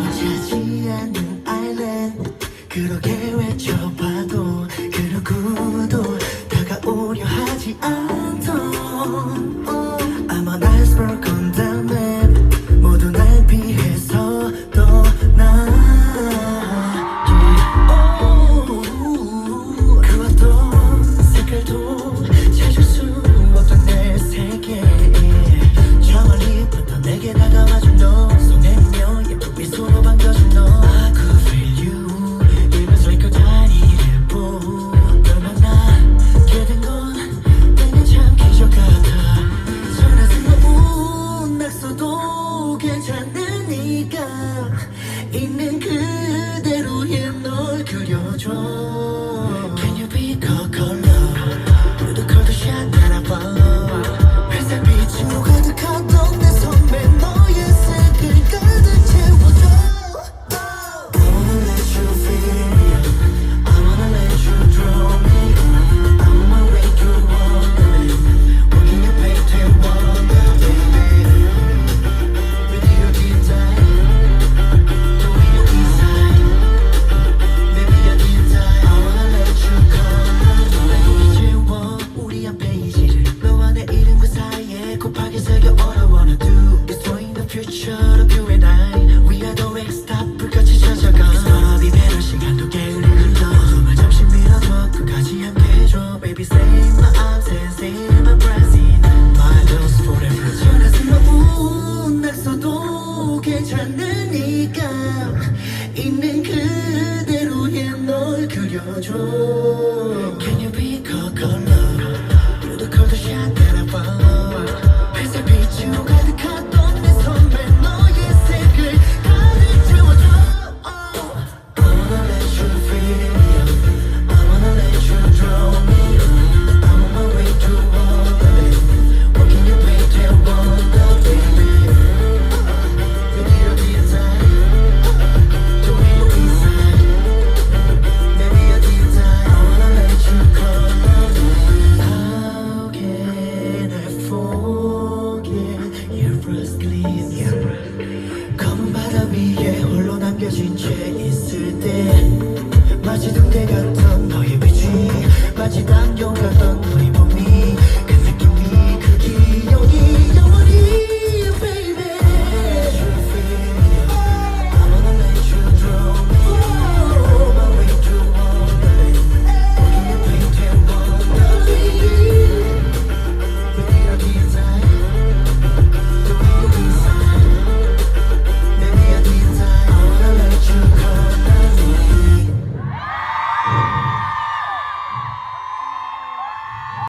보이지 않는 아일랜드 그렇게 외쳐봐도 그런 구도 다가오려 하지 않아. in 住